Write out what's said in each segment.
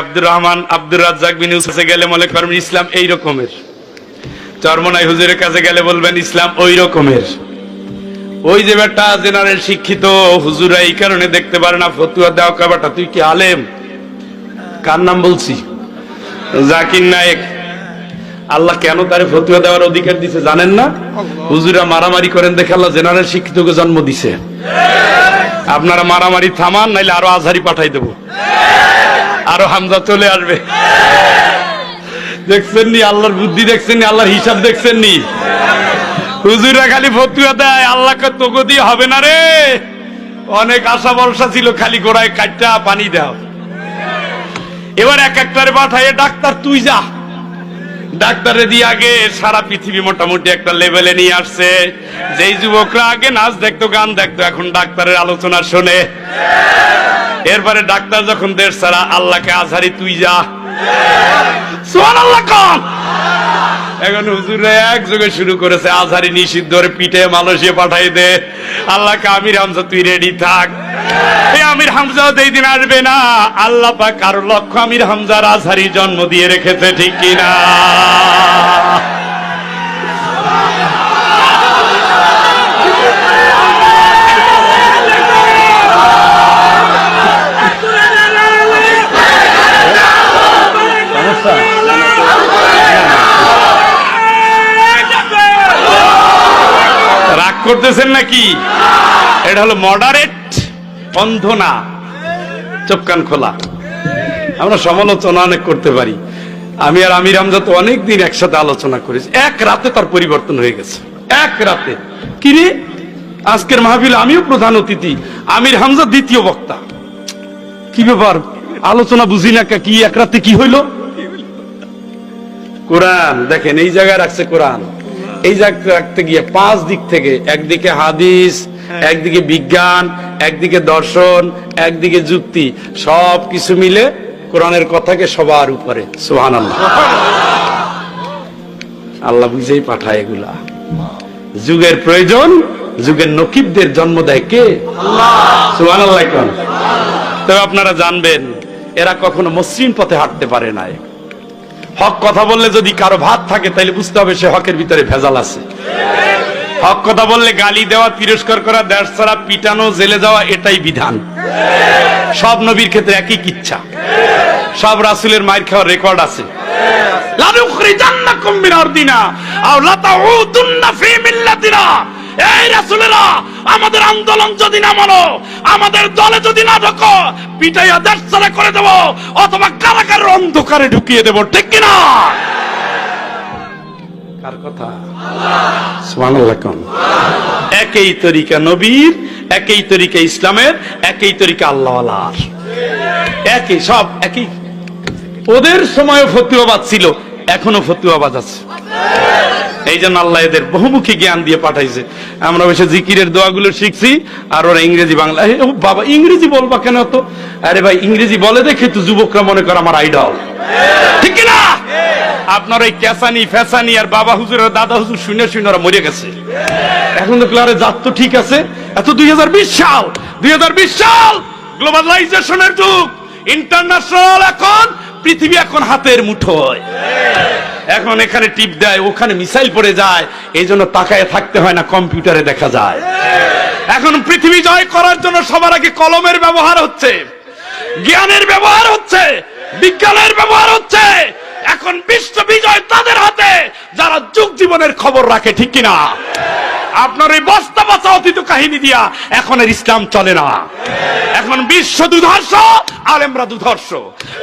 আব্দুর রহমান আব্দুর রাজ্জাক বিন ইউসুফে গেলে মনে করবেন ইসলাম এই রকমের। চরমনাই হুজুরের কাছে গেলে বলবেন ইসলাম ওই রকমের। ওই যে বেটা জেনারেল শিক্ষিত, হুজুরা এই কারণে দেখতে পারে না, ফতুয়া দেওয়া কা বেটা তুই কি আলেম? কার নাম বলছি? জাকির নায়েক। আল্লাহ কেন তারে ফতুয়া দেওয়ার অধিকার দিছে জানেন না? হুজুরা মারামারি করেন দেখে আল্লাহ জেনারেল শিক্ষিতকে জন্ম দিছে। আপনারা মারামারি থামান, নাইলে আরও আজহারি পাঠাই দেবো। আরও হামজা চলে আসবে। দেখছেন নি আল্লাহর বুদ্ধি দেখছেন নি আল্লাহর হিসাব দেখছেন নি হুজুরা খালি ফতুয়া দেয়, আল্লাহকে তোকে দিয়ে হবে না রে। অনেক আশা ভরসা ছিল, খালি গোড়ায় কাটটা পানি দাও। এবার এক একটারে পাঠায় ডাক্তার, তুই যা। ডাক্তারে দিয়ে আগে সারা পৃথিবী মোটামুটি একটা লেভেলে নিয়ে আসছে। যেই যুবকরা আগে নাচ দেখতো, গান দেখতো, এখন ডাক্তারের আলোচনা শোনে। এরপরে ডাক্তার যখন দেশ ছাড়া আল্লাহকে আজহারি তুই যা। এখন হুজুরে এক যুগে শুরু করেছে, আজহারি নিষিদ্ধ পিঠে মালয়েশিয়া পাঠাই দে। আল্লাহকে আমির হামজা, তুই রেডি থাক। আমির হামজাও যেই দিন আসবে না। আল্লাহ পাক কারও লক্ষ্য আমির হামজার আজহারি জন্ম দিয়ে রেখেছে, ঠিক কিনা? রাগ নাকি? এটা হলো মডারেট অন্ধ না চোখ খোলা। আমরা সমালোচনা অনেক করতে পারি। আমি আর আমির হামজা তো অনেক দিন একসাথে আলোচনা করেছি। এক রাতে তার পরিবর্তন হয়ে গেছে। এক রাতে। কি রে? আজকের মাহফিল আমিও প্রধান অতিথি, আমির হামজা দ্বিতীয় বক্তা। কি ব্যাপার? আলোচনা বুঝি না কি? এক রাতে কি হইল? কোরআন, দেখেন এই জায়গায় রাখছে কোরআন। এই রাখতে গিয়ে পাঁচ দিক থেকে একদিকে হাদিস একদিকে বিজ্ঞান একদিকে দর্শন একদিকে যুক্তি সব কিছু মিলে কোরআনের কথাকে সবার উপরে সুহান আল্লাহ আল্লাহ বুঝেই পাঠায় এগুলা। যুগের প্রয়োজন যুগের নকিবদের জন্ম দেয় কে? সুহান আল্লাহ তবে আপনারা জানবেন এরা কখনো মসৃণ পথে হাঁটতে পারে নাই। হক কথা বললে যদি কারও ভাত থাকে তাহলে বুঝতে হবে সে হকের ভিতরে ভেজাল আছে। হক কথা বললে গালি দেওয়া, তিরস্কার করা, দেশ ছাড়া পিটানো, জেলে যাওয়া, এটাই বিধান। সব নবীর ক্ষেত্রে একই কিচ্ছা। সব রাসুলের মায়ের খাওয়ার রেকর্ড আছে। লানুখরিজান্নাকুম মিন আরদিনা আও লাতাউদুন্না ফি মিল্লাতিনা। এই রাসূলেরা, আমাদের আন্দোলন যদি না মানো, আমাদের দলে যদি না ঢোকো, পিটাইয়া দেশ ছাড়া করে দেব, অথবা কারাগারের অন্ধকারে ঢুকিয়ে দেব, ঠিক কি না কার কথা? একই তরিকা নবীর, একই তরিকা ইসলামের, একই তরিকা একই, সব একই। ওদের সময় ফতুয়াবাদ ছিল, এখনও ফতুয়াবাদ আছে। এই জন্য আল্লাহ এদের বহুমুখী জ্ঞান দিয়ে পাঠাইছে। আমরা বসে জিকিরের দোয়াগুলো শিখছি, আর ওরা ইংরেজি বাংলা। বাবা, ইংরেজি বলবা কেন তো? আরে ভাই, ইংরেজি বলে দেখে তো যুবকরা মনে করে আমার আইডল ঠিক না আপনার ওই ক্যাসানি, ফ্যাসানি আর বাবা হুজুর আর দাদা হুজুর শুনে শুনে ওরা মরে গেছে। এখন তো ক্লারে জাত তো ঠিক আছে, এত দুই হাজার সাল, দুই সাল গ্লোবালাইজেশনের যুগ ইন্টারন্যাশনাল এখন, পৃথিবী এখন হাতের মুঠোয়। এখন এখানে টিপ দেয়, ওখানে মিসাইল পড়ে যায় এই জন্য তাকায় থাকতে হয় না, কম্পিউটারে দেখা যায়। এখন পৃথিবী জয় করার জন্য সবার আগে কলমের ব্যবহার হচ্ছে, জ্ঞানের ব্যবহার হচ্ছে, বিজ্ঞানের ব্যবহার হচ্ছে। এখন বিশ্ব বিজয় তাদের হাতে, যারা যুগ জীবনের খবর রাখে, ঠিক কিনা? আপনার এই বস্তা বস্তা অতীত কাহিনী দিয়া এখন আর ইসলাম চলে না। এখন বিশ্ব দুধর্ষ আলেমরা দুধর্ষ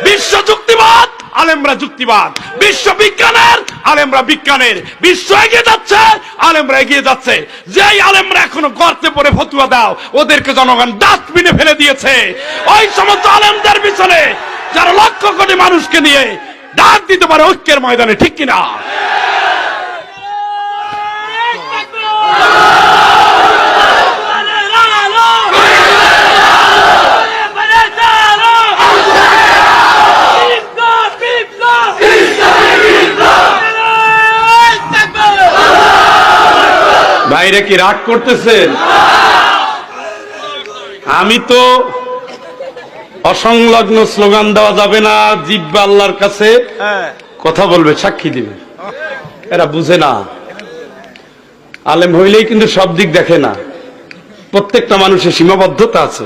বিশ্ব যুক্তিবাদ, আলেমরা যুক্তিবাদ। বিশ্ব বিজ্ঞানের, আলেমরা বিজ্ঞানের। বিশ্ব এগিয়ে যাচ্ছে, আলেমরা এগিয়ে যাচ্ছে। যেই আলেমরা এখনও গর্তে পড়ে ফতুয়া দাও, ওদেরকে জনগণ ডাস্টবিনে ফেলে দিয়েছে। ওই সমস্ত আলেমদের পিছনে যারা লক্ষ কোটি মানুষকে নিয়ে ডাক দিতে পারে ঐক্যের ময়দানে, ঠিক কিনা? বাইরে কি রাগ করতেছেন? আমি তো অসংলগ্ন স্লোগান দেওয়া যাবে না জিব্বা আল্লাহর কাছে কথা বলবে সাক্ষী দিবে। এরা বুঝে না। আলেম হইলেই কিন্তু সব দিক দেখে না। প্রত্যেকটা মানুষের সীমাবদ্ধতা আছে।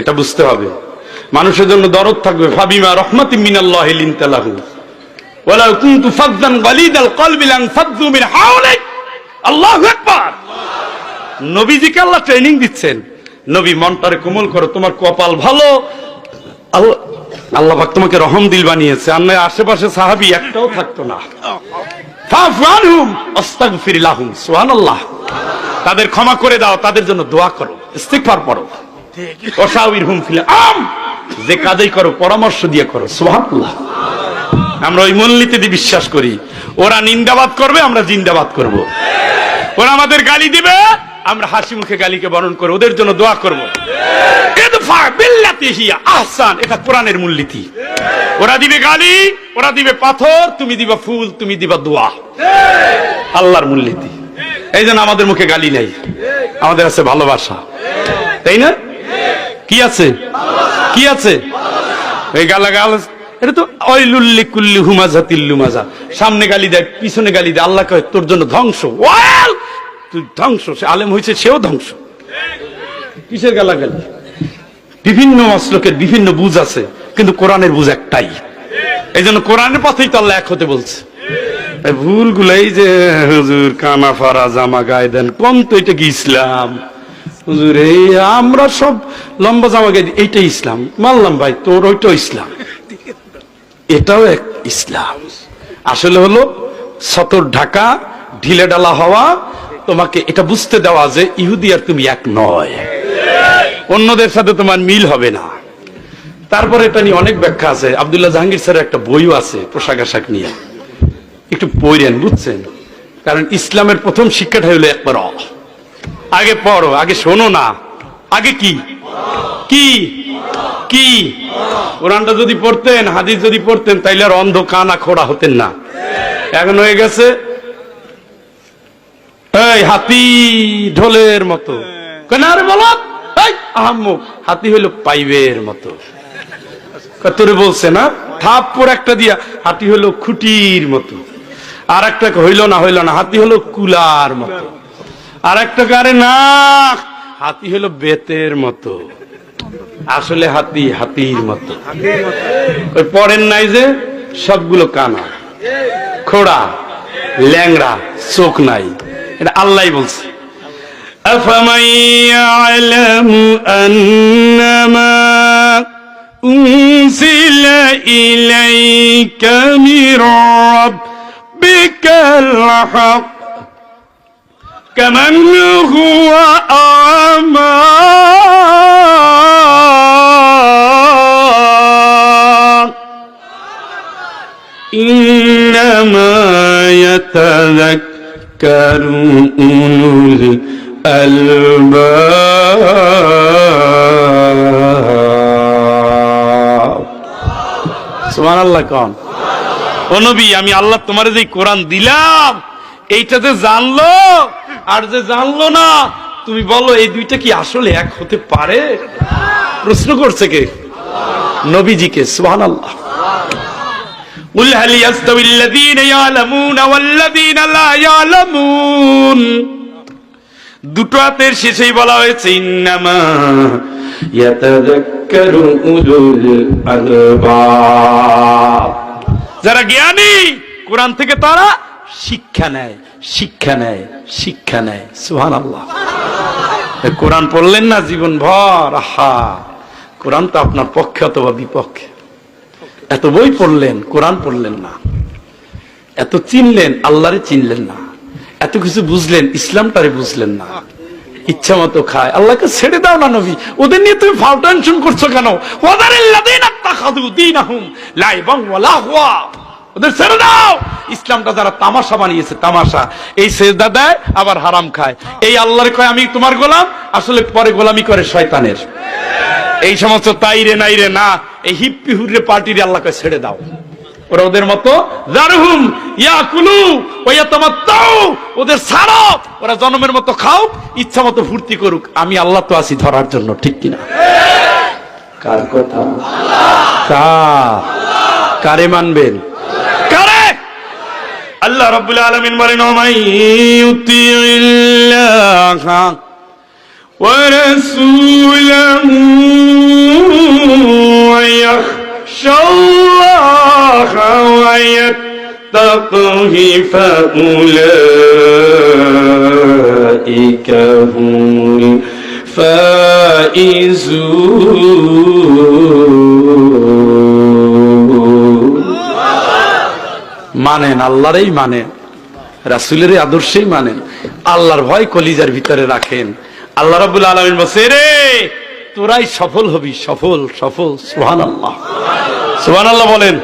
এটা বুঝতে হবে। মানুষের জন্য দরদ থাকবে। ফাবিমা রহমাতি মিনাল্লাহ লিনতালাহু। ওয়ালাউ কুনতু ফাজ্জান গালিদাল কলবি লানফাদ্দু মিন হাওলিক আল্লাহু আকবার। নবীজিকে আল্লাহ ট্রেনিং দিচ্ছেন। নবী মনটারে কোমল করো, তোমার কপাল ভালো। আল্লাহ তোমাকে রহম দিল বানিয়েছে। আর নয়, আশেপাশে সাহাবী একটাও থাকতো না। তাদের ক্ষমা করে দাও, তাদের জন্য দোয়া করো, ইস্তিগফার পড়ো। ওসাউির হুম ফিলে আম, যে কাজেই করো, পরামর্শ দিয়ে করো, সুবহানাল্লাহ। আমরা ওই মূলনীতিতে বিশ্বাস করি। ওরা নিন্দাবাদ করবে, আমরা জিন্দাবাদ করব। ওরা আমাদের গালি দিবে, আমরা হাসি মুখে গালিকে বরণ করে ওদের জন্য দোয়া করব। আহসান, এটা কোরআনের মূলনীতি। ওরা দিবে গালি, ওরা দিবে পাথর, তুমি দিবা ফুল, তুমি দিবা দোয়া। আল্লাহর মূলনীতি। এই জন্য আমাদের মুখে গালি নাই। আমাদের আছে ভালোবাসা। তাই না? কি আছে? কি আছে? এই গালা গাল এটা তো অইলুল্লি কুল্লি হুমাজা তিল্লু মাজা সামনে গালি দেয়, পিছনে গালি দেয়। আল্লাহ কয়, তোর জন্য ধ্বংস। ওয়াল তুই ধ্বংস, সে আলেম হয়েছে, সেও ধ্বংস। কিসের গালা গালি বিভিন্ন মাসলকের বিভিন্ন বুঝ আছে, কিন্তু কোরআনের বুঝ একটাই। এই জন্য কোরআনের পথেই তো আল্লাহ এক হতে বলছে। এই ভুলগুলো, এই যে, হুজুর কানা ফারা জামা গায়ে দেন কোন তো এটা কি ইসলাম? হুজুর, এই আমরা সব লম্বা জামা গায়ে এইটাই ইসলাম। মানলাম ভাই, তোর ওইটাও ইসলাম। এটাও এক ইসলাম। আসলে হলো, সতর ঢাকা ঢিলে ডালা হওয়া তোমাকে এটা বুঝতে দেওয়া যে ইহুদি আর তুমি এক নয়। অন্যদের সাথে তোমার মিল হবে না। তারপরে এটা নিয়ে অনেক ব্যাখ্যা আছে। আব্দুল্লাহ জাহাঙ্গীর স্যারের একটা বইও আছে পোশাক আশাক নিয়ে। একটু পড়েন, বুঝছেন? কারণ ইসলামের প্রথম শিক্ষাটা হলো একবার আগে পড়ো, আগে শোনো না। আগে কি? কি? কি? কোরআনটা যদি পড়তেন, হাদিস যদি পড়তেন, তাইলে আর অন্ধ কানা খোড়া হতেন না। এখন হয়ে গেছে এই হাতি ঢোলের মতো। কেন আরে বলো এই আহাম্মক, হাতি হইল পাইবের মতো। তোরে বলছে না থাপ্পর একটা দিয়া, হাতি হলো খুঁটির মতো। আর একটা হইল না হইল না, হাতি হলো কুলার মতো। আর একটা কারে না, হাতি হলো বেতের মতো। আসলে হাতি হাতির মতো। ওই পরের নাই যে, সবগুলো কানা, খোড়া, ল্যাংড়া, চোখ নাই। এটা আল্লাহ বলছে أفمن يعلم أنما أنزل إليك من ربك الحق كمن هو أعمى إنما يتذكر أولو الألباب সুবহান আল্লাহ কন ও নবী আমি আল্লাহ তোমার যে কোরআন দিলাম এইটা যে জানলো আর যে জানলো না তুমি বলো এই দুইটা কি আসলে এক হতে পারে প্রশ্ন করছে কে নবীজিকে সুবহান আল্লাহ قل هل يستوي الذين يعلمون والذين لا يعلمون দুটো হাতের শেষেই বলা হয়েছে ইন্নামা ইয়াতাযাক্কারু উলুল আলবাব যারা জ্ঞানী কোরআন থেকে তারা শিক্ষা নেয় শিক্ষা নেয় শিক্ষা নেয় সুবহানাল্লাহ এ কোরআন পড়লেন না জীবন ভর আহা কোরআন তো আপনার পক্ষে অথবা বিপক্ষে এত বই পড়লেন, কোরআন পড়লেন না। এত চিনলেন, আল্লাহরে চিনলেন না। এত কিছু বুঝলেন, ইসলামটারে বুঝলেন না। ইচ্ছা মতো খায়। আল্লাহকে ছেড়ে দাও না নবী। ওদের নিয়ে তুমি ফাউ টেনশন করছ কেন? ওদের ছেড়ে দাও। ইসলামটা যারা তামাশা বানিয়েছে, তামাশা। এই সেজদা দেয়, আবার হারাম খায়। এই আল্লাহর কয়, আমি তোমার গোলাম? আসলে পরে গোলামি করে শয়তানের। এই সমস্ত তাইরে নাইরে না। এই হিপ্পি হুররে পার্টির আল্লাহকে ছেড়ে দাও। ওরা ওদের মতো ওয়া তামাত্তাউ ওদের ছাড়ো। ওরা জন্মের মতো খাও, ইচ্ছা মতো ফুর্তি করুক। আমি আল্লাহ তো ধরার জন্য, ঠিক কার কথা? কার? মানবেন? কারে? আল্লাহ রাব্বুল আলামিন বলেন ওয়া ইয়াখশাল্লাহ ওয়া ইয়াত্তাকিহি ফাউলাইকা হুমুল ফাইজুন মানেন, আল্লাহরই মানেন রাসুলের আদর্শেই মানেন, আল্লাহর ভয় কলিজার ভিতরে রাখেন। আল্লাহ রাবুল আলমিন বসে রে তোরাই সফল হবি সফল সফল সোহান আল্লাহ সোহান আল্লাহ বলেন।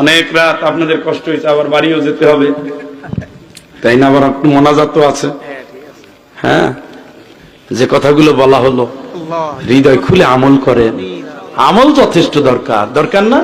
অনেক রাত আপনাদের কষ্ট হয়েছে আবার বাড়িও যেতে হবে। তাই না আবার একটু মোনাজাত আছে। হ্যাঁ যে কথাগুলো বলা হলো হৃদয় খুলে আমল করেন। আমল যথেষ্ট দরকার। দরকার না?